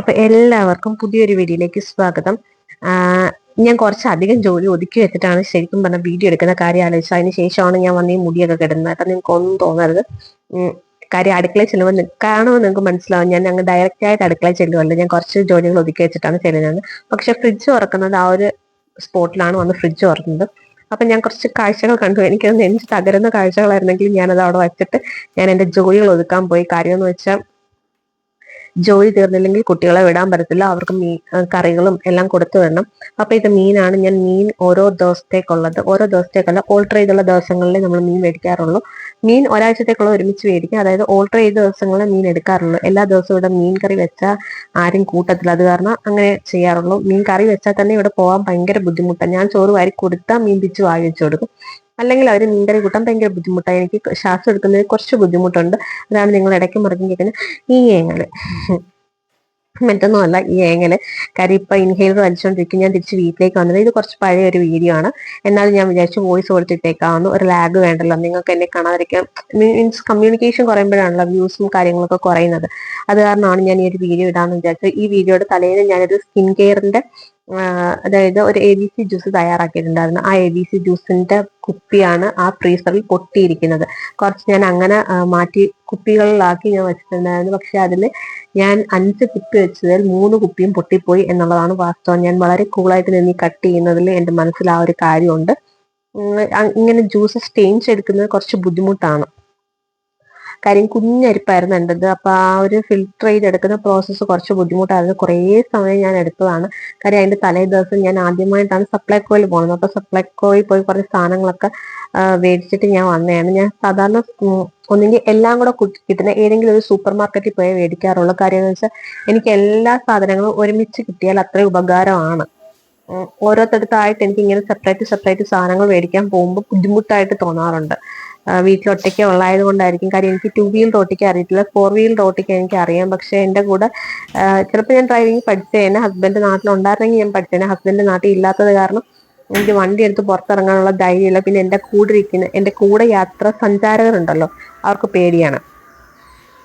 അപ്പൊ എല്ലാവർക്കും പുതിയൊരു വീഡിയോയിലേക്ക് സ്വാഗതം. ഞാൻ കുറച്ചധികം ജോലി ഒതുക്കി വെച്ചിട്ടാണ് ശരിക്കും പറഞ്ഞ വീഡിയോ എടുക്കുന്ന കാര്യം ആലോചിച്ചത്. അതിന് ശേഷമാണ് ഞാൻ വന്ന് ഈ മുടിയൊക്കെ കിടന്നത്. കേട്ടോ നിങ്ങൾക്ക് ഒന്നും തോന്നരുത് കാര്യം അടുക്കളയിൽ ചെല്ലുമ്പോൾ കാണുമ്പോൾ നിങ്ങൾക്ക് മനസ്സിലാവും. ഞാൻ അങ്ങ് ഡയറക്റ്റ് ആയിട്ട് അടുക്കളയിൽ ചെല്ലുമല്ലോ ഞാൻ കുറച്ച് ജോലികൾ ഒതുക്കി വെച്ചിട്ടാണ് ചെല്ലുന്നത്. പക്ഷെ ഫ്രിഡ്ജ് തുറക്കുന്നത് ആ ഒരു സ്പോട്ടിലാണ് വന്ന് ഫ്രിഡ്ജ് തുറക്കുന്നത് അപ്പൊ ഞാൻ കുറച്ച് കാഴ്ചകൾ കണ്ടു. എനിക്കത് നെഞ്ച് തകരുന്ന കാഴ്ചകളായിരുന്നെങ്കിൽ ഞാനത് അവിടെ വച്ചിട്ട് ഞാൻ എന്റെ ജോലികൾ ഒതുക്കാൻ പോയി. കാര്യം എന്ന് വെച്ചാൽ ജോലി തീർന്നില്ലെങ്കിൽ കുട്ടികളെ വിടാൻ പറ്റത്തില്ല. അവർക്ക് മീൻ കറികളും എല്ലാം കൊടുത്തു വിടണം. അപ്പൊ ഇത് മീനാണ്. ഞാൻ മീൻ ഓരോ ദിവസത്തേക്കുള്ളത്. ഓരോ ദിവസത്തേക്കല്ല ഓൾട്ടർ ചെയ്തുള്ള ദിവസങ്ങളിലേ നമ്മൾ മീൻ മേടിക്കാറുള്ളൂ. മീൻ ഒരാഴ്ചത്തേക്കുള്ള ഒരുമിച്ച് മേടിക്കും അതായത് ഓൾട്ടർ ചെയ്ത ദിവസങ്ങളിൽ മീൻ എടുക്കാറുള്ളൂ. എല്ലാ ദിവസവും ഇവിടെ മീൻ കറി വെച്ചാൽ ആരും കൂട്ടത്തില്ല. അത് കാരണം അങ്ങനെ ചെയ്യാറുള്ളൂ. മീൻ കറി വെച്ചാൽ തന്നെ ഇവിടെ പോകാൻ ഭയങ്കര ബുദ്ധിമുട്ടാണ് ഞാൻ ചോറ് വാരി കൊടുത്താൽ മീൻ പിച്ച് വാങ്ങിച്ചു കൊടുക്കും. അല്ലെങ്കിൽ അവർ നീന്തൽ കൂട്ടാൻ ഭയങ്കര ബുദ്ധിമുട്ടാണ് എനിക്ക് ശ്വാസം എടുക്കുന്നതിന് കുറച്ച് ബുദ്ധിമുട്ടുണ്ട്. അതാണ് നിങ്ങൾ ഇടയ്ക്ക് മുറങ്ങി കേൾക്കുന്ന ഈ ഏങ്ങൽ മറ്റൊന്നുമല്ല ഈ ഏങ്ങൽ കാര്യം ഇപ്പൊ ഇൻഹേലർ വലിച്ചുകൊണ്ടിരിക്കും ഞാൻ തിരിച്ച് വീട്ടിലേക്ക് വന്നത്. ഇത് കുറച്ച് പഴയ ഒരു വീഡിയോ ആണ്. എന്നാലും ഞാൻ വിചാരിച്ചു വോയിസ് കൊടുത്തിട്ടേക്കാവുന്നു ഒരു ലാഗ് വേണ്ടല്ലോ. നിങ്ങൾക്ക് എന്നെ കാണാതിരിക്കാൻ മീൻസ് കമ്മ്യൂണിക്കേഷൻ കുറയുമ്പോഴാണല്ലോ വ്യൂസും കാര്യങ്ങളൊക്കെ കുറയുന്നത്. അത് കാരണമാണ് ഞാൻ ഈ ഒരു വീഡിയോ ഇടാന്ന് വിചാരിച്ചത്. ഈ വീഡിയോയുടെ തലേന്ന് ഞാനൊരു സ്കിൻ കെയറിന്റെ അതായത് ഒരു എ ബി സി ജ്യൂസ് തയ്യാറാക്കിയിട്ടുണ്ടായിരുന്നു. ആ എ ബി സി ജ്യൂസിന്റെ കുപ്പിയാണ് ആ ഫ്രീസറിൽ പൊട്ടിയിരിക്കുന്നത്. കുറച്ച് ഞാൻ അങ്ങനെ മാറ്റി കുപ്പികളിലാക്കി ഞാൻ വെച്ചിട്ടുണ്ടായിരുന്നു. പക്ഷെ അതിൽ ഞാൻ അഞ്ച് കുപ്പി വെച്ചതിൽ മൂന്ന് കുപ്പിയും പൊട്ടിപ്പോയി എന്നുള്ളതാണ് വാസ്തവം. ഞാൻ വളരെ കൂളായിട്ട് നിന്ന് കട്ട് ചെയ്യുന്നതിൽ എന്റെ മനസ്സിൽ ആ ഒരു കാര്യമുണ്ട്. ഇങ്ങനെ ജ്യൂസ് സ്റ്റെയിൻ ചെയ്തെടുക്കുന്നത് കുറച്ച് ബുദ്ധിമുട്ടാണ്. കാര്യം കുഞ്ഞരിപ്പായിരുന്നു എന്റെത്. അപ്പോൾ ആ ഒരു ഫിൽട്ടർ ചെയ്തെടുക്കുന്ന പ്രോസസ്സ് കുറച്ച് ബുദ്ധിമുട്ടായിരുന്നു. കുറേ സമയം ഞാൻ എടുത്തതാണ്. കാര്യം അതിന്റെ തലേ ദിവസം ഞാൻ ആദ്യമായിട്ടാണ് സപ്ലൈക്കോയിൽ പോകുന്നത് അപ്പോൾ സപ്ലൈക്കോയിൽ പോയി കുറച്ച് സാധനങ്ങളൊക്കെ മേടിച്ചിട്ട് ഞാൻ വന്നതാണ്. ഞാൻ സാധാരണ ഒന്നെങ്കിൽ എല്ലാം കൂടെ കിട്ടുന്ന ഏതെങ്കിലും ഒരു സൂപ്പർ മാർക്കറ്റിൽ പോയി മേടിക്കാറുള്ള കാര്യം എന്ന് വെച്ചാൽ എനിക്ക് എല്ലാ സാധനങ്ങളും ഒരുമിച്ച് കിട്ടിയാൽ അത്രയും ഉപകാരമാണ്. ഓരോരുത്തടുത്തായിട്ട് എനിക്ക് ഇങ്ങനെ സെപ്പറേറ്റ് സെപ്പറേറ്റ് സാധനങ്ങൾ മേടിക്കാൻ പോകുമ്പോൾ ബുദ്ധിമുട്ടായിട്ട് തോന്നാറുണ്ട്. വീട്ടിൽ ഒറ്റയ്ക്ക് ഉള്ളായത് കൊണ്ടായിരിക്കും കാര്യം എനിക്ക് ടു വീൽ റോട്ടിക്ക് അറിയത്തില്ല. ഫോർ വീൽ റോട്ടിക്ക് എനിക്ക് അറിയാം പക്ഷെ എന്റെ കൂടെ ചിലപ്പോൾ ഞാൻ ഡ്രൈവിംഗ് പഠിച്ചേനെ ഹസ്ബൻഡ് നാട്ടിലുണ്ടായിരുന്നെങ്കിൽ ഞാൻ പഠിച്ചേനെ ഹസ്ബൻഡ് നാട്ടിൽ ഇല്ലാത്തത് കാരണം എനിക്ക് വണ്ടി എടുത്ത് പുറത്തിറങ്ങാനുള്ള ധൈര്യമില്ല. പിന്നെ എന്റെ കൂടെ ഇരിക്കുന്ന എന്റെ കൂടെ യാത്ര സഞ്ചാരകരുണ്ടല്ലോ. അവർക്ക് പേടിയാണ്.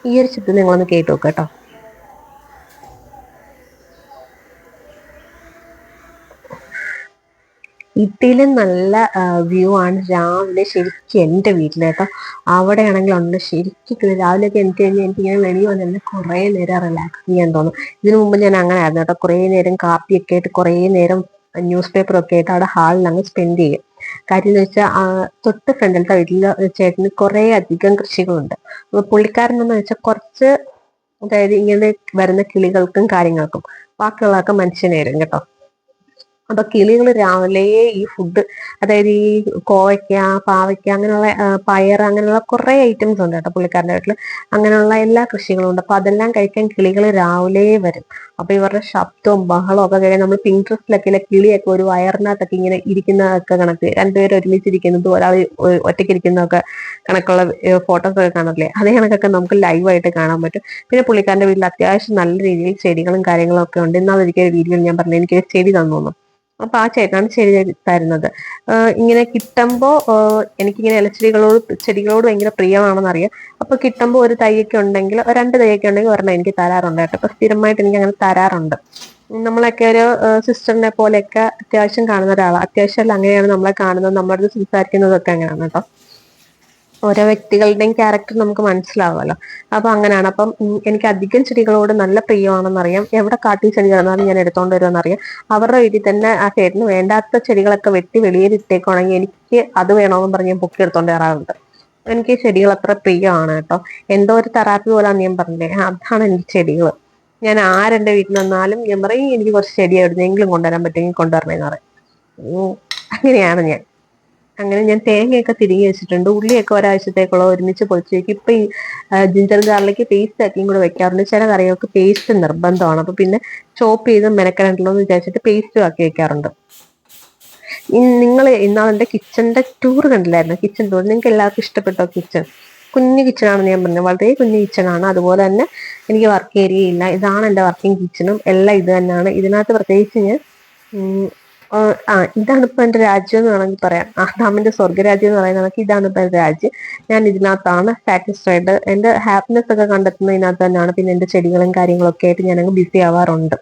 ഈ ഒരു ചിത്രം നിങ്ങളൊന്ന് കേട്ടു കേട്ടോ. ഇതിലും നല്ല വ്യൂ ആണ് രാവിലെ ശരിക്കും എന്റെ വീട്ടിൽ കേട്ടോ. അവിടെയാണെങ്കിൽ ഉണ്ട് ശരിക്കും രാവിലെയൊക്കെ എനിക്ക് കഴിഞ്ഞാൽ എനിക്ക് ഇങ്ങനെ വെളിയിൽ വന്ന് എന്നെ കുറേ നേരം റിലാക്സ് ചെയ്യാൻ തോന്നും. ഇതിനു മുമ്പ് ഞാൻ അങ്ങനെ ആയിരുന്നു കേട്ടോ. കുറേ നേരം കാപ്പിയൊക്കെ ആയിട്ട് കുറേ നേരം ന്യൂസ് പേപ്പർ ഒക്കെ ആയിട്ട് അവിടെ ഹാളിൽ അങ്ങ് സ്പെൻഡ് ചെയ്യും. കാര്യം എന്ന് വെച്ചാൽ തൊട്ട് ഫ്രണ്ടിലത്തെ വീട്ടിൽ ചേട്ടന് കുറേ അധികം കൃഷികളുണ്ട്. പുള്ളിക്കാരൻ എന്ന് വെച്ചാൽ കുറച്ച് അതായത് ഇങ്ങനെ വരുന്ന കിളികൾക്കും കാര്യങ്ങൾക്കും ബാക്കിയുള്ളതൊക്കെ മനുഷ്യനായിരുന്നു കേട്ടോ. അപ്പൊ കിളികൾ രാവിലെ ഈ ഫുഡ് അതായത് ഈ കോവയ്ക്ക പാവയ്ക്ക അങ്ങനെയുള്ള പയർ അങ്ങനെയുള്ള കുറെ ഐറ്റംസ് ഉണ്ട് കേട്ടോ പുള്ളിക്കാരന്റെ വീട്ടിൽ അങ്ങനെയുള്ള എല്ലാ കൃഷികളും ഉണ്ട്. അപ്പൊ അതെല്ലാം കഴിക്കാൻ കിളികൾ രാവിലെ വരും. അപ്പൊ ഇവരുടെ ശബ്ദവും ബഹളവും ഒക്കെ കഴിയാൻ നമ്മൾ പിൻട്രസ്റ്റിലൊക്കെ കിളിയൊക്കെ ഒരു വയറിനകത്തൊക്കെ ഇങ്ങനെ ഇരിക്കുന്നതൊക്കെ കണക്ക്. രണ്ടുപേരും ഒരുമിച്ചിരിക്കുന്നതും ഒരാൾ ഒറ്റയ്ക്ക് ഇരിക്കുന്നതൊക്കെ കണക്കുള്ള ഫോട്ടോസ് ഒക്കെ കാണത്തില്ലേ? അതേ കണക്കൊക്കെ നമുക്ക് ലൈവായിട്ട് കാണാൻ പറ്റും. പിന്നെ പുള്ളിക്കാരന്റെ വീട്ടിൽ അത്യാവശ്യം നല്ല രീതിയിൽ ചെടികളും കാര്യങ്ങളും ഒക്കെ ഉണ്ട്. എന്നാൽ ഒരിക്കലും വീഡിയോ ഞാൻ പറഞ്ഞു എനിക്ക് ചെടി തന്നു അപ്പൊ ആ ചേട്ടനാണ് ചെടി തരുന്നത്. ഇങ്ങനെ കിട്ടുമ്പോ എനിക്കിങ്ങനെ ഇലച്ചെടികളോട് ചെടികളോട് ഭയങ്കര പ്രിയമാണെന്ന് അറിയാം അപ്പൊ കിട്ടുമ്പോ ഒരു തൈയൊക്കെ ഉണ്ടെങ്കിൽ രണ്ട് തൈയൊക്കെ ഉണ്ടെങ്കിൽ ഒരെണ്ണം എനിക്ക് തരാറുണ്ട് കേട്ടോ. അപ്പൊ സ്ഥിരമായിട്ട് എനിക്ക് അങ്ങനെ തരാറുണ്ട്. നമ്മളൊക്കെ ഒരു സിസ്റ്ററിനെ പോലെയൊക്കെ അത്യാവശ്യം കാണുന്ന ഒരാളാണ് അത്യാവശ്യം അല്ല അങ്ങനെയാണ് നമ്മളെ കാണുന്നത് നമ്മുടെ സംസാരിക്കുന്നതൊക്കെ അങ്ങനെയാണ് കേട്ടോ. ഓരോ വ്യക്തികളുടെയും ക്യാരക്ടർ നമുക്ക് മനസ്സിലാവുമല്ലോ. അപ്പൊ അങ്ങനെയാണ്. അപ്പം എനിക്ക് അധികം ചെടികളോട് നല്ല പ്രിയമാണെന്നറിയാം. എവിടെ കാട്ടി ചെടി ഞാൻ എടുത്തോണ്ട് വരുമെന്നറിയാം. അവരുടെ വീട്ടിൽ തന്നെ ആ ചേട്ടന് വേണ്ടാത്ത ചെടികളൊക്കെ വെട്ടി വെളിയിലിട്ടേക്കുവാണെങ്കിൽ എനിക്ക് അത് വേണമെന്ന് പറഞ്ഞ് പൊക്കി എടുത്തോണ്ട് വരാറുണ്ട്. എനിക്ക് ചെടികൾ അത്ര പ്രിയമാണ് കേട്ടോ. എന്തോ ഒരു തെറാപ്പി പോലാന്ന് ഞാൻ പറഞ്ഞേ അതാണ് എനിക്ക് ചെടികൾ ഞാൻ ആരെന്റെ വീട്ടിൽ നിന്നാലും ഞാൻ പറയും എനിക്ക് കുറച്ച് ചെടി എവിടുന്നെങ്കിലും കൊണ്ടുവരാൻ പറ്റുമെങ്കിൽ കൊണ്ടുവരണേന്ന് പറയും. അങ്ങനെയാണ് ഞാൻ. അങ്ങനെ ഞാൻ തേങ്ങയൊക്കെ തിരികെ വെച്ചിട്ടുണ്ട്. ഉള്ളിയൊക്കെ ഒരാഴ്ചത്തേക്കുള്ള ഒരുമിച്ച് പൊളിച്ച് വെക്കും. ഇപ്പൊ ഈ ജിഞ്ചർ ഗാർലിക്ക് പേസ്റ്റ് ആക്കിയും കൂടെ വെക്കാറുണ്ട്. ചില കറികൾക്ക് പേസ്റ്റ് നിർബന്ധമാണ്. അപ്പൊ പിന്നെ ചോപ്പ് ചെയ്ത് മെനക്കരണ്ടല്ലോ എന്ന് വിചാരിച്ചിട്ട് പേസ്റ്റും ആക്കി വെക്കാറുണ്ട്. നിങ്ങൾ ഇന്നാൾ എന്റെ കിച്ചന്റെ ടൂർ കണ്ടില്ലായിരുന്നു? കിച്ചൺ ടൂർ നിങ്ങൾക്ക് എല്ലാവർക്കും ഇഷ്ടപ്പെട്ടോ കിച്ചൺ കുഞ്ഞു കിച്ചണാണെന്ന് ഞാൻ പറഞ്ഞു വളരെ കുഞ്ഞു കിച്ചണാണ് അതുപോലെ തന്നെ എനിക്ക് വർക്ക് ഏരിയ ഇല്ല. ഇതാണ് എന്റെ വർക്കിംഗ് കിച്ചണും എല്ലാം ഇത് തന്നെയാണ്. ഇതിനകത്ത് പ്രത്യേകിച്ച് ഞാൻ ആ ഇതാണ് ഇപ്പൊ എന്റെ രാജ്യം എന്ന് വേണമെങ്കിൽ പറയാം. ആദാമിന്റെ സ്വർഗരാജ്യം എന്ന് പറയുന്ന കണക്ക് ഇതാണ് ഇപ്പൊ എന്റെ രാജ്യം. ഞാൻ ഇതിനകത്താണ് സാറ്റിസ്ഫൈഡ് എന്റെ ഹാപ്പിനെസ് ഒക്കെ കണ്ടെത്തുന്നതിനകത്ത് തന്നെയാണ് പിന്നെ എന്റെ ചെടികളും കാര്യങ്ങളൊക്കെ ആയിട്ട് ഞാൻ അങ്ങ് ബിസി ആവാറുണ്ട്.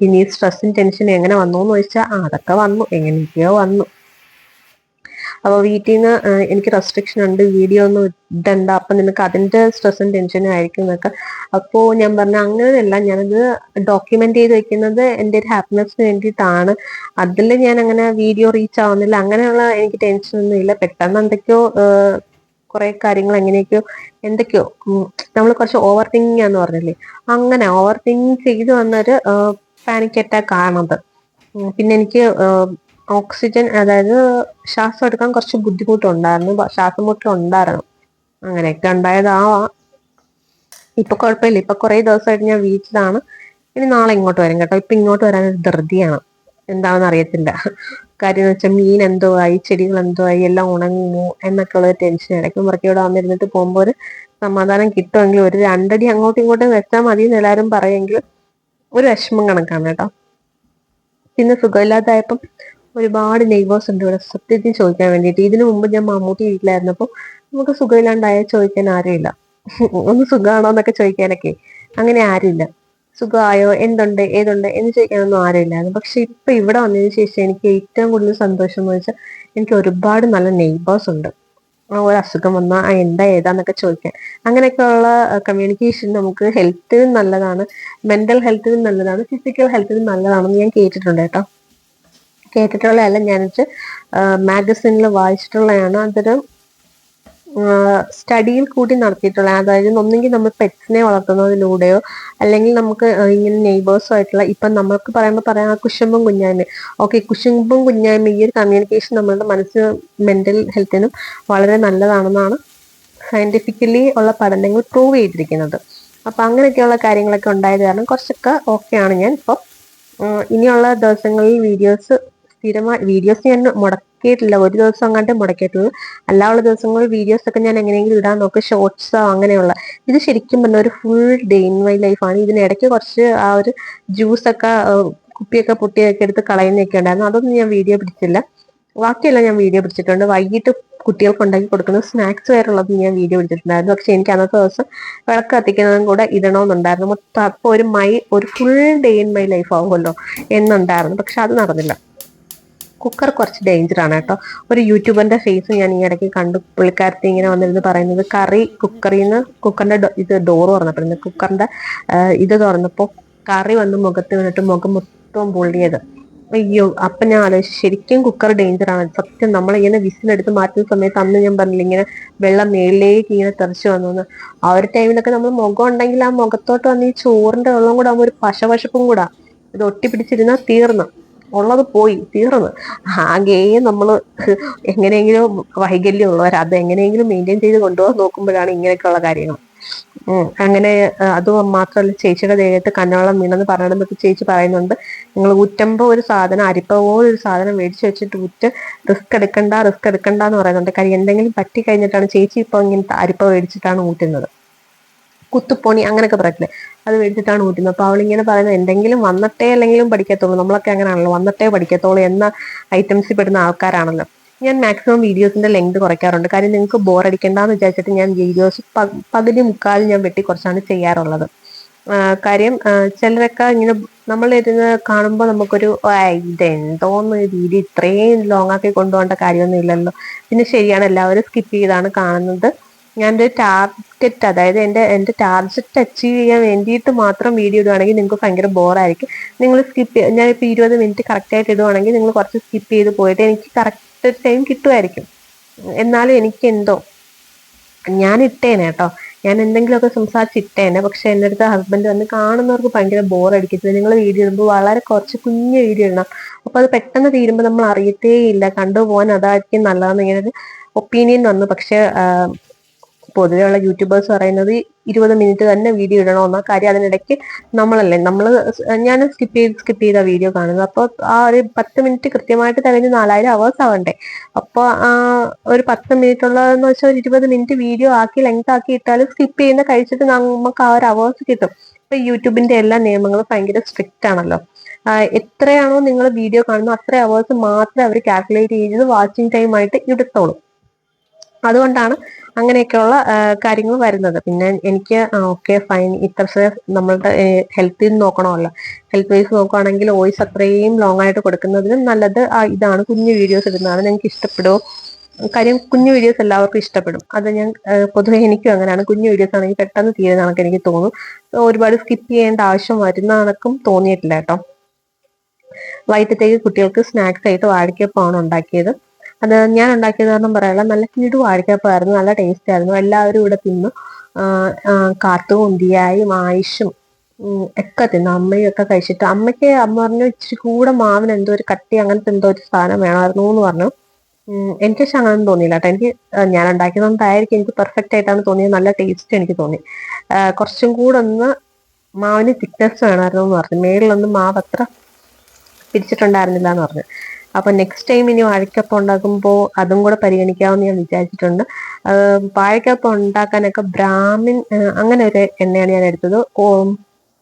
പിന്നെ ഈ സ്ട്രെസ്സും ടെൻഷനും എങ്ങനെ വന്നു എന്ന് ചോദിച്ചാൽ ആ അതൊക്കെ വന്നു. എങ്ങനെയൊക്കെയോ വന്നു. അപ്പോൾ വീട്ടിൽ നിന്ന് എനിക്ക് റെസ്ട്രിക്ഷൻ ഉണ്ട് വീഡിയോ ഒന്നും ഇടണ്ട അപ്പം നിനക്ക് അതിന്റെ സ്ട്രെസ്സും ടെൻഷനും ആയിരിക്കും എന്നൊക്കെ. അപ്പോൾ ഞാൻ പറഞ്ഞ അങ്ങനെയല്ല ഞാനത് ഡോക്യുമെന്റ് ചെയ്ത് വെക്കുന്നത് എന്റെ ഒരു ഹാപ്പിനെസ്സിന് വേണ്ടിയിട്ടാണ്. അതിൽ ഞാൻ അങ്ങനെ വീഡിയോ റീച്ച് ആവുന്നില്ല അങ്ങനെയുള്ള എനിക്ക് ടെൻഷൻ ഒന്നും ഇല്ല. പെട്ടെന്ന് എന്തൊക്കെയോ കുറെ കാര്യങ്ങൾ എങ്ങനെയൊക്കെയോ എന്തൊക്കെയോ നമ്മൾ കുറച്ച് ഓവർ തിങ്കിങ് എന്ന് പറഞ്ഞില്ലേ? അങ്ങനെ ഓവർ തിങ്ക് ചെയ്ത് വന്നൊരു പാനിക് അറ്റാക്ക് ആണത്. പിന്നെ എനിക്ക് ഓക്സിജൻ അതായത് ശ്വാസം എടുക്കാൻ കുറച്ച് ബുദ്ധിമുട്ടുണ്ടായിരുന്നു. ശ്വാസം മുട്ടലുണ്ടായിരുന്നു. അങ്ങനെയൊക്കെ ഉണ്ടായതാവാം ഇപ്പൊ കുഴപ്പമില്ല. ഇപ്പൊ കുറെ ദിവസമായിട്ട് ഞാൻ വീട്ടിലാണ്. ഇനി നാളെ ഇങ്ങോട്ട് വരും കേട്ടോ. ഇപ്പൊ ഇങ്ങോട്ട് വരാൻ ഒരു ധൃതിയാണ്. എന്താണെന്ന് അറിയത്തില്ല. കാര്യം വെച്ചാൽ മീൻ എന്തോ ആയി ചെടികൾ എന്തോ ആയി എല്ലാം ഉണങ്ങുമോ എന്നൊക്കെ ഉള്ള ടെൻഷൻ ഇടയ്ക്കും മുറയ്ക്ക് ഇവിടെ വന്നിരുന്നിട്ട് പോകുമ്പോൾ ഒരു സമാധാനം കിട്ടുമെങ്കിൽ ഒരു രണ്ടടി അങ്ങോട്ടും ഇങ്ങോട്ടും വെച്ചാൽ മതി എന്ന് എല്ലാവരും പറയുമെങ്കിൽ ഒരു വിഷമം കണക്കാണ് കേട്ടോ. പിന്നെ സുഖമില്ലാതായപ്പം ഒരുപാട് നെയ്ബേഴ്സ് ഉണ്ട് ഇവിടെ. സത്യത്തിൽ ചോദിക്കാൻ വേണ്ടിയിട്ട്. ഇതിനു മുമ്പ് ഞാൻ മമ്മൂട്ടി വീട്ടിലായിരുന്നപ്പോൾ നമുക്ക് സുഖമില്ലാണ്ടായ ചോദിക്കാൻ ആരുമില്ല ഒന്ന് സുഖമാണോ എന്നൊക്കെ ചോദിക്കാനൊക്കെ. അങ്ങനെ ആരുമില്ല സുഖമായോ? എന്തുണ്ട്? ഏതുണ്ട്? എന്ന് ചോദിക്കാനൊന്നും ആരുമില്ലായിരുന്നു പക്ഷെ ഇപ്പൊ ഇവിടെ വന്നതിന് ശേഷം എനിക്ക് ഏറ്റവും കൂടുതൽ സന്തോഷം എന്ന് വെച്ചാൽ എനിക്ക് ഒരുപാട് നല്ല നെയ്ബേഴ്സ് ഉണ്ട്. ഒരു അസുഖം വന്നാൽ എന്താ ഏതാന്നൊക്കെ ചോദിക്കാൻ. അങ്ങനെയൊക്കെയുള്ള കമ്മ്യൂണിക്കേഷൻ നമുക്ക് ഹെൽത്തിനും നല്ലതാണ്. മെന്റൽ ഹെൽത്തിനും നല്ലതാണ്. ഫിസിക്കൽ ഹെൽത്തിനും നല്ലതാണെന്ന് ഞാൻ കേട്ടിട്ടുണ്ട് കേട്ടോ. കേട്ടിട്ടുള്ളതല്ല. ഞാൻ മാഗസിനിൽ വായിച്ചിട്ടുള്ളതാണ്. അതൊരു സ്റ്റഡിയിൽ കൂടി നടത്തിയിട്ടുള്ള അതായത് ഒന്നെങ്കിൽ നമ്മൾ പെറ്റ്സിനെ വളർത്തുന്നതിലൂടെയോ അല്ലെങ്കിൽ നമുക്ക് ഇങ്ങനെ നെയ്ബേഴ്സുമായിട്ടുള്ള ഇപ്പം നമ്മൾക്ക് പറയുമ്പോൾ പറയാം കുശുമ്പും കുഞ്ഞായ്മ ഓക്കെ കുശുമ്പും കുഞ്ഞായ്മ ഈ ഒരു കമ്മ്യൂണിക്കേഷൻ നമ്മളുടെ മനസ്സ് മെന്റൽ ഹെൽത്തിനും വളരെ നല്ലതാണെന്നാണ് സയന്റിഫിക്കലി ഉള്ള പഠനങ്ങൾ പ്രൂവ് ചെയ്തിരിക്കുന്നത്. അപ്പൊ അങ്ങനെയൊക്കെയുള്ള കാര്യങ്ങളൊക്കെ ഉണ്ടായത് കാരണം കുറച്ചൊക്കെ ഓക്കെയാണ് ഞാൻ ഇപ്പം. ഇനിയുള്ള ദിവസങ്ങളിൽ വീഡിയോസ് സ്ഥിരമായി വീഡിയോസ് ഞാൻ മുടക്കിയിട്ടില്ല. ഒരു ദിവസം അങ്ങാണ്ട് മുടക്കിയിട്ടുള്ളൂ. ഉള്ള ദിവസങ്ങളിൽ വീഡിയോസ് ഒക്കെ ഞാൻ എങ്ങനെയെങ്കിലും ഇടാൻ നോക്കും. ഷോർട്സോ അങ്ങനെയുള്ള. ഇത് ശരിക്കും പറഞ്ഞ ഒരു ഫുൾ ഡേ ഇൻ മൈ ലൈഫാണ് ഇതിനിടയ്ക്ക് കുറച്ച് ആ ഒരു ജ്യൂസൊക്കെ കുപ്പിയൊക്കെ പൊട്ടിയൊക്കെ എടുത്ത് കളയുന്നൊക്കെ ഉണ്ടായിരുന്നു. അതൊന്നും ഞാൻ വീഡിയോ പിടിച്ചില്ല. ബാക്കിയെല്ലാം ഞാൻ വീഡിയോ പിടിച്ചിട്ടുണ്ട്. വൈകിട്ട് കുട്ടികൾക്ക് ഉണ്ടാക്കി കൊടുക്കുന്ന സ്നാക്സ് വരെയുള്ളത് ഞാൻ വീഡിയോ പിടിച്ചിട്ടുണ്ടായിരുന്നു. പക്ഷെ എനിക്ക് അന്നത്തെ ദിവസം വിളക്ക് കത്തിക്കുന്നതും കൂടെ ഇടണമെന്നുണ്ടായിരുന്നു മൊത്തം അപ്പോൾ ഒരു മൈ ഒരു full day in my life ആവുമല്ലോ എന്നുണ്ടായിരുന്നു. പക്ഷെ അത് നടന്നില്ല. കുക്കർ കുറച്ച് ഡേഞ്ചർ ആണ് കേട്ടോ. ഒരു യൂട്യൂബറിന്റെ ഫേസ് ഞാൻ ഈ ഇടയ്ക്ക് കണ്ടു. പുള്ളിക്കാരത്തി ഇങ്ങനെ വന്നിരുന്ന് പറയുന്നത് കറി കുക്കറിൽ നിന്ന് കുക്കറിന്റെ ഇത് ഡോർ തുറന്നപ്പോ കുക്കറിന്റെ ഇത് തുറന്നപ്പോൾ കറി വന്ന് മുഖത്ത് വീണിട്ട് മുഖം മൊത്തം പൊള്ളിയത്. അയ്യോ അപ്പൊ ഞാൻ ആലോചിച്ചു ശരിക്കും കുക്കർ ഡേഞ്ചർ ആണ്. സത്യം നമ്മളിങ്ങനെ വിസിലെടുത്ത് മാറ്റുന്ന സമയത്ത് അന്ന് ഞാൻ പറഞ്ഞില്ല ഇങ്ങനെ വെള്ളം മേളിലേക്ക് ഇങ്ങനെ തെറിച്ചു വന്നു ആ ഒരു ടൈമിലൊക്കെ നമ്മൾ മുഖം ഉണ്ടെങ്കിൽ ആ മുഖത്തോട്ട് വന്ന് ഈ ചോറിന്റെ വെള്ളം കൂടെ ആകുമ്പോൾ ഒരു പശവശപ്പും കൂടാ. ഇത് ഒട്ടിപ്പിടിച്ചിരുന്നാൽ തീർന്നു. ഉള്ളത് പോയി തീർന്ന്. ആകെ നമ്മൾ എങ്ങനെയെങ്കിലും വൈകല്യം ഉള്ളവർ അത് എങ്ങനെയെങ്കിലും മെയിന്റെയിൻ ചെയ്ത് കൊണ്ടുപോകാൻ നോക്കുമ്പോഴാണ് ഇങ്ങനെയൊക്കെയുള്ള കാര്യങ്ങൾ. അങ്ങനെ അത് മാത്രമല്ല ചേച്ചിയുടെ ദേഹത്ത് കന്നവളം വീണെന്ന് പറയണമെന്നൊക്കെ ചേച്ചി പറയുന്നുണ്ട്. നിങ്ങൾ ഊറ്റമ്പോ ഒരു സാധനം അരിപ്പ പോലെ ഒരു സാധനം മേടിച്ചു വെച്ചിട്ട് ഉറ്റ് റിസ്ക് എടുക്കണ്ട റിസ്ക് എടുക്കണ്ട എന്ന് പറയുന്നുണ്ട്. കാര്യം എന്തെങ്കിലും പറ്റി കഴിഞ്ഞിട്ടാണ് ചേച്ചി ഇപ്പൊ ഇങ്ങനത്തെ അരിപ്പ മേടിച്ചിട്ടാണ് ഊറ്റുന്നത്. കുത്തുപ്പോണി അങ്ങനെയൊക്കെ പറയത്തില്ലേ? അത് മേടിച്ചിട്ടാണ് ഊറ്റുന്നത്. അപ്പൊ അവളിങ്ങനെ പറയുന്നത് എന്തെങ്കിലും വന്നിട്ടേ അല്ലെങ്കിലും പഠിക്കത്തുള്ളൂ. നമ്മളൊക്കെ അങ്ങനെയാണല്ലോ. വന്നിട്ടേ പഠിക്കത്തുള്ളൂ എന്ന ഐറ്റംസിൽ പെടുന്ന ആൾക്കാരാണല്ലോ. ഞാൻ മാക്സിമം വീഡിയോസിന്റെ ലെങ്ത് കുറയ്ക്കാറുണ്ട്. കാര്യം നിങ്ങൾക്ക് ബോർ അടിക്കണ്ടെന്ന് വിചാരിച്ചിട്ട് ഞാൻ വീഡിയോസ് പകുതി മുക്കാലും ഞാൻ വെട്ടി കുറച്ചാണ് ചെയ്യാറുള്ളത്. കാര്യം ചിലരൊക്കെ ഇങ്ങനെ നമ്മൾ ഇരുന്ന് കാണുമ്പോൾ നമുക്കൊരു ഇതെന്തോന്ന് രീതി? ഇത്രയും ലോങ് ആക്കി കൊണ്ടുപോകേണ്ട കാര്യമൊന്നും ഇല്ലല്ലോ. പിന്നെ ശരിയാണ് എല്ലാവരും സ്കിപ്പ് ചെയ്താണ് കാണുന്നത്. ഞാൻ ഒരു ടാർഗറ്റ് അതായത് എന്റെ എന്റെ ടാർഗറ്റ് അച്ചീവ് ചെയ്യാൻ വേണ്ടിയിട്ട് മാത്രം വീഡിയോ ഇടുവാണെങ്കിൽ നിങ്ങൾക്ക് ഭയങ്കര ബോറായിരിക്കും നിങ്ങൾ സ്കിപ്പ് ഞാൻ ഞാനിപ്പോൾ ഇരുപത് മിനിറ്റ് കറക്റ്റായിട്ട് ഇടുവാണെങ്കിൽ നിങ്ങൾ കുറച്ച് സ്കിപ്പ് ചെയ്ത് പോയിട്ട് എനിക്ക് കറക്റ്റ് ടൈം കിട്ടുമായിരിക്കും എന്നാലും എനിക്ക് എന്തോ ഞാൻ ഇട്ടേനെ കേട്ടോ. ഞാൻ എന്തെങ്കിലുമൊക്കെ സംസാരിച്ച് ഇട്ടേനെ. പക്ഷെ എന്റെ അടുത്ത് ഹസ്ബൻഡ് വന്ന് കാണുന്നവർക്ക് ഭയങ്കര അടിക്കുന്നത് നിങ്ങൾ വീഡിയോ ഇടുമ്പോൾ വളരെ കുറച്ച് കുഞ്ഞു വീഡിയോ ഇടണം. അപ്പോൾ അത് പെട്ടെന്ന് തീരുമ്പോൾ നമ്മൾ അറിയത്തേ ഇല്ല കണ്ടുപോകാൻ അതായിരിക്കും നല്ലതെന്ന് ഇങ്ങനെ ഒപ്പീനിയൻ വന്നു. പക്ഷെ പൊതുവെയുള്ള യൂട്യൂബേഴ്സ് പറയുന്നത് ഇരുപത് മിനിറ്റ് തന്നെ വീഡിയോ ഇടണമെന്ന കാര്യം അതിനിടയ്ക്ക് നമ്മളല്ലേ നമ്മൾ ഞാൻ സ്കിപ്പ് ചെയ്ത് സ്കിപ്പ് ചെയ്ത വീഡിയോ കാണുന്നത്. അപ്പോൾ ആ ഒരു പത്ത് മിനിറ്റ് കൃത്യമായിട്ട് തികഞ്ഞ് നാലായിരം അവേഴ്സ് ആവണ്ടേ. അപ്പോൾ ഒരു പത്ത് മിനിറ്റ് ഉള്ളതെന്ന് വെച്ചാൽ ഒരു ഇരുപത് മിനിറ്റ് വീഡിയോ ആക്കി ലെങ്ത് ആക്കി ഇട്ടാലും സ്കിപ്പ് ചെയ്യുന്ന കഴിച്ചിട്ട് നമുക്ക് ആ ഒരു അവേഴ്സ് കിട്ടും. ഇപ്പൊ യൂട്യൂബിന്റെ എല്ലാ നിയമങ്ങളും ഭയങ്കര സ്ട്രിക്റ്റ് ആണല്ലോ. എത്രയാണോ നിങ്ങൾ വീഡിയോ കാണുന്നത് അത്ര അവേഴ്സ് മാത്രമേ അവർ കാൽക്കുലേറ്റ് ചെയ്ത് വാച്ചിങ് ടൈം ആയിട്ട് എടുത്തോളൂ. അതുകൊണ്ടാണ് അങ്ങനെയൊക്കെയുള്ള കാര്യങ്ങൾ വരുന്നത്. പിന്നെ എനിക്ക് ഓക്കെ ഫൈൻ ഇത്ര നമ്മളുടെ ഹെൽത്തിൽ നിന്ന് നോക്കണമല്ലോ. ഹെൽത്ത് വൈസ് നോക്കുകയാണെങ്കിൽ വോയിസ് അത്രയും ലോങ് ആയിട്ട് കൊടുക്കുന്നതിന് നല്ലത് ഇതാണ്. കുഞ്ഞു വീഡിയോസ് ഇടുന്നതാണ്. നിങ്ങൾക്ക് ഇഷ്ടപ്പെടുമോ കാര്യം കുഞ്ഞു വീഡിയോസ് എല്ലാവർക്കും ഇഷ്ടപ്പെടും. അത് ഞാൻ പൊതുവെ എനിക്കും അങ്ങനെയാണ്. കുഞ്ഞു വീഡിയോസ് ആണെങ്കിൽ പെട്ടെന്ന് തീരുന്ന കണക്ക് എനിക്ക് തോന്നും. ഒരുപാട് സ്കിപ്പ് ചെയ്യേണ്ട ആവശ്യം വരുന്ന കണക്കും തോന്നിയിട്ടില്ല കേട്ടോ. വൈകിട്ടത്തേക്ക് കുട്ടികൾക്ക് സ്നാക്സ് ആയിട്ട് വാഴക്കപ്പമാണ് ഉണ്ടാക്കിയത്. അത് ഞാൻ ഉണ്ടാക്കിയത് കാരണം പറയാനുള്ള നല്ല കിടു വാഴക്കപ്പായിരുന്നു നല്ല ടേസ്റ്റ് ആയിരുന്നു. എല്ലാവരും ഇവിടെ തിന്നു. കാത്തും ഉന്തിയായും ആയിഷും ഒക്കെ തിന്നു. അമ്മയും ഒക്കെ കഴിച്ചിട്ട് അമ്മയ്ക്ക് അമ്മ പറഞ്ഞു ഇച്ചിരി കൂടെ മാവിന് എന്തോ ഒരു കട്ടി അങ്ങനത്തെ എന്തോ ഒരു സാധനം വേണമായിരുന്നു എന്ന് പറഞ്ഞു. എനിക്ക് പക്ഷെ അങ്ങനെ തോന്നിയില്ല കേട്ടോ. എനിക്ക് ഞാൻ ഉണ്ടാക്കിയതുകൊണ്ടായിരിക്കും എനിക്ക് പെർഫെക്റ്റ് ആയിട്ടാണ് തോന്നിയത്. നല്ല ടേസ്റ്റ് എനിക്ക് തോന്നി. കുറച്ചും കൂടെ ഒന്ന് മാവിന് തിക്നെസ് വേണമായിരുന്നു എന്ന് പറഞ്ഞു. മേളിലൊന്നും മാവ് അത്ര പിരിച്ചിട്ടുണ്ടായിരുന്നില്ല എന്ന് പറഞ്ഞു. അപ്പൊ നെക്സ്റ്റ് ടൈം ഇനി വാഴക്കപ്പം ഉണ്ടാക്കുമ്പോൾ അതും കൂടെ പരിഗണിക്കാമെന്ന് ഞാൻ വിചാരിച്ചിട്ടുണ്ട്. വാഴക്കപ്പം ഉണ്ടാക്കാനൊക്കെ ബ്രാഹ്മിൻ അങ്ങനെ ഒരു എണ്ണയാണ് ഞാൻ എടുത്തത്.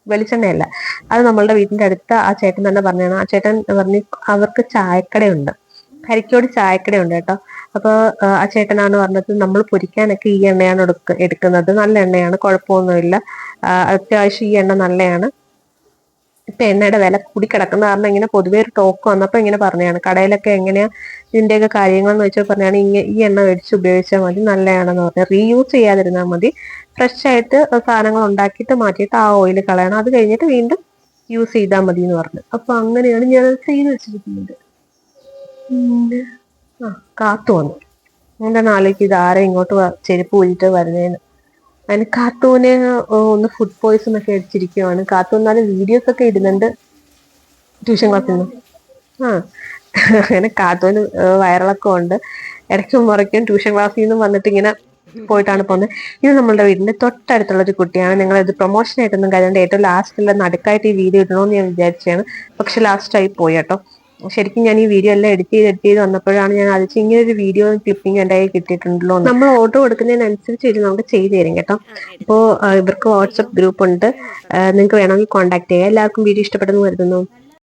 വെളിച്ചെണ്ണയല്ല. അത് നമ്മളുടെ വീടിന്റെ അടുത്ത് ആ ചേട്ടൻ തന്നെ പറഞ്ഞാണ് ആ ചേട്ടൻ പറഞ്ഞ് അവർക്ക് ചായക്കടയുണ്ട്. കരിക്കോട് ചായക്കടയുണ്ട് കേട്ടോ. അപ്പോൾ ആ ചേട്ടനാണ് പറഞ്ഞത് നമ്മൾ പൊരിക്കാനൊക്കെ ഈ എണ്ണയാണ് എടുക്കുന്നത്. നല്ല എണ്ണയാണ് കുഴപ്പമൊന്നുമില്ല. അത്യാവശ്യം ഈ എണ്ണ നല്ലതാണ് ഇപ്പൊ എണ്ണയുടെ വില കൂടി കിടക്കുന്ന കാരണം ഇങ്ങനെ പൊതുവെ ഒരു ടോക്ക് വന്നപ്പോ ഇങ്ങനെ പറഞ്ഞതാണ്. കടയിലൊക്കെ എങ്ങനെയാ ഇതിന്റെയൊക്കെ കാര്യങ്ങൾ എന്ന് വെച്ചാൽ പറഞ്ഞാണ് ഇങ്ങനെ ഈ എണ്ണ മേടിച്ച് ഉപയോഗിച്ചാൽ മതി നല്ലതാണെന്ന് പറഞ്ഞാൽ റീയൂസ് ചെയ്യാതിരുന്നാൽ മതി. ഫ്രഷ് ആയിട്ട് സാധനങ്ങൾ ഉണ്ടാക്കിയിട്ട് മാറ്റിയിട്ട് ആ ഓയിൽ കളയണം. അത് കഴിഞ്ഞിട്ട് വീണ്ടും യൂസ് ചെയ്താൽ മതി എന്ന് പറഞ്ഞു. അപ്പൊ അങ്ങനെയാണ് ഞാൻ ചെയ്ത് വെച്ചിരിക്കുന്നത്. ആ കാത്തു വന്നു. എന്റെ നാളേക്ക് ഇത് ആരെ ഇങ്ങോട്ട് ചെരുപ്പ് ഊരിട്ട് വരുന്നതെന്ന് അതിന് കാത്തൂനെ ഒന്ന് ഫുഡ് പോയിസൺ ഒക്കെ അടിച്ചിരിക്കുവാണ്. കാത്തു നല്ല വീഡിയോസ് ഒക്കെ ഇടുന്നുണ്ട് ട്യൂഷൻ ക്ലാസ്സിൽ നിന്ന് ആ അങ്ങനെ കാത്തൂന് വയറിളക്കം ഉണ്ട്. ഇടയ്ക്കും മുറയ്ക്കും ട്യൂഷൻ ക്ലാസ്സിൽ നിന്നും വന്നിട്ട് ഇങ്ങനെ പോയിട്ടാണ് പോകുന്നത് ഇത് നമ്മളുടെ വീടിന്റെ തൊട്ടടുത്തുള്ള ഒരു കുട്ടിയാണ്. ഞങ്ങൾ ഇത് പ്രൊമോഷൻ ആയിട്ടൊന്നും കരുതേണ്ട. ഏറ്റവും ലാസ്റ്റിലെ നടുക്കായിട്ട് ഈ വീഡിയോ ഇടണമെന്ന് ഞാൻ വിചാരിച്ചാണ് പക്ഷെ ലാസ്റ്റ് ആയി പോയി കേട്ടോ. ശരിക്കും ഞാൻ ഈ വീഡിയോ എല്ലാം എഡിറ്റ് ചെയ്ത് എഡിറ്റ് ചെയ്ത് വന്നപ്പോഴാണ് ഞാൻ അത് ഇങ്ങനെ ഒരു വീഡിയോ ക്ലിപ്പിംഗ് എന്റെ കയ്യിൽ കിട്ടിയിട്ടുണ്ടല്ലോ നമ്മൾ ഓർഡർ കൊടുക്കുന്നതിനനുസരിച്ച് ഇത് നമുക്ക് ചെയ്തു തരും കേട്ടോ. അപ്പോൾ ഇവർക്ക് വാട്സപ്പ് ഗ്രൂപ്പ് ഉണ്ട്. നിങ്ങൾക്ക് വേണമെങ്കിൽ കോൺടാക്ട് ചെയ്യാം. എല്ലാവർക്കും വീഡിയോ ഇഷ്ടപ്പെടുന്നു കരുതുന്നു.